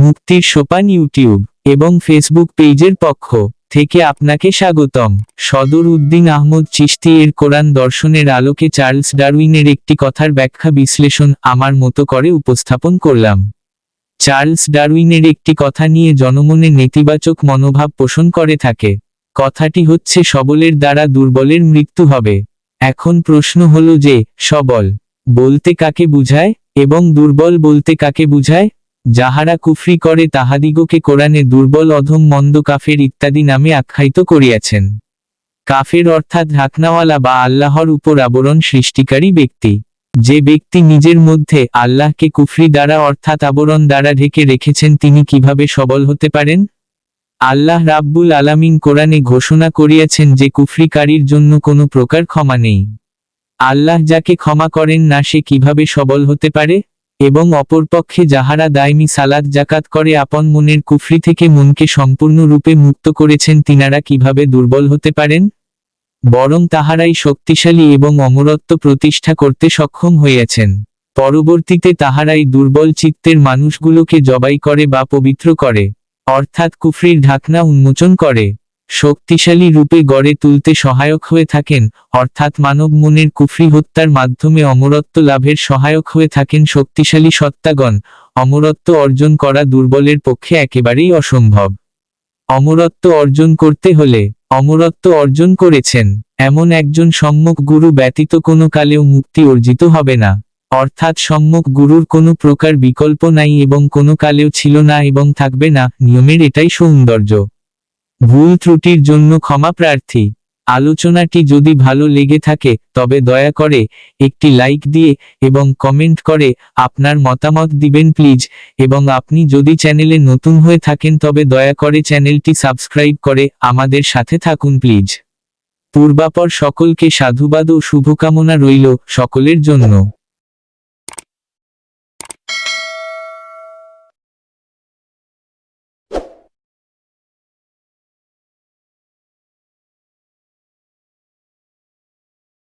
মুক্তির সোপান ইউটিউব এবং ফেসবুক পেজের পক্ষ থেকে আপনাকে স্বাগতম। সদর উদ্দিন আহমদ চিশতি এর কোরআন দর্শনের আলোকে চার্লস ডারউইনের একটি কথার ব্যাখ্যা বিশ্লেষণ আমার মতো করে উপস্থাপন করলাম। চার্লস ডারউইনের একটি কথা নিয়ে জনমনে নেতিবাচক মনোভাব পোষণ করে থাকে। কথাটি হচ্ছে, সবলের দ্বারা দুর্বলের মৃত্যু হবে। এখন প্রশ্ন হল যে, সবল বলতে কাকে বুঝায় এবং দুর্বল বলতে কাকে বুঝায়? যাহারা কুফরি করে তাহাদিগকে কোরআনে দুর্বল, অধম, মন্দ, কাফের ইত্যাদি নামে আখ্যায়িত করিয়াছেন। কাফের অর্থাৎ ঢাকনাওয়ালা বা আল্লাহর উপর আবরণ সৃষ্টিকারী ব্যক্তি। যে ব্যক্তি নিজের মধ্যে আল্লাহকে কুফরি দ্বারা অর্থাৎ আবরণ দ্বারা ঢেকে রেখেছেন, তিনি কীভাবে সবল হতে পারেন? আল্লাহ রাব্বুল আলামিন কোরআনে ঘোষণা করিয়াছেন যে কুফরিকারীর জন্য কোনো প্রকার ক্ষমা নেই। আল্লাহ যাকে ক্ষমা করেন না, সে কীভাবে সবল হতে পারে? এবং অপরপক্ষে যাহারা দায়মি সালাদ জাকাত করে আপন মনের কুফরি থেকে মনকে সম্পূর্ণরূপে মুক্ত করেছেন তিনারা কীভাবে দুর্বল হতে পারেন? বরং তাহারাই শক্তিশালী এবং অমরত্ব প্রতিষ্ঠা করতে সক্ষম হইয়াছেন। পরবর্তীতে তাহারাই দুর্বল চিত্তের মানুষগুলোকে জবাই করে বা পবিত্র করে। অর্থাৎ কুফরির ঢাকনা উন্মোচন করে। শক্তিশালী রূপে গড়ে তুলতে সহায়ক হয়ে থাকেন, অর্থাৎ মানব মনের কুফরি হত্যার মাধ্যমে অমরত্ব লাভের সহায়ক হয়ে থাকেন শক্তিশালী সত্তাগণ, অমরত্ব অর্জন করা দুর্বলের পক্ষে একেবারেই অসম্ভব। অমরত্ব অর্জন করতে হলে, অমরত্ব অর্জন করেছেন, এমন একজন সম্যক গুরু ব্যতীত কোনো কালেও মুক্তি অর্জিত হবে না। অর্থাৎ সম্যক গুরুর কোনো প্রকার বিকল্প নাই এবং কোনো কালেও ছিল না এবং থাকবে না, নিয়মের এটাই সৌন্দর্য। ভুল ত্রুটির জন্য ক্ষমা প্রার্থী। আলোচনাটি যদি ভালো লেগে থাকে, তবে দয়া করে একটি লাইক দিয়ে এবং কমেন্ট করে আপনার মতামত দিবেন প্লিজ। এবং আপনি যদি চ্যানেলে নতুন হয়ে থাকেন, তবে দয়া করে চ্যানেলটি সাবস্ক্রাইব করে আমাদের সাথে থাকুন প্লিজ। পূর্বাপর সকলকে সাধুবাদ ও শুভকামনা রইল সকলের জন্য।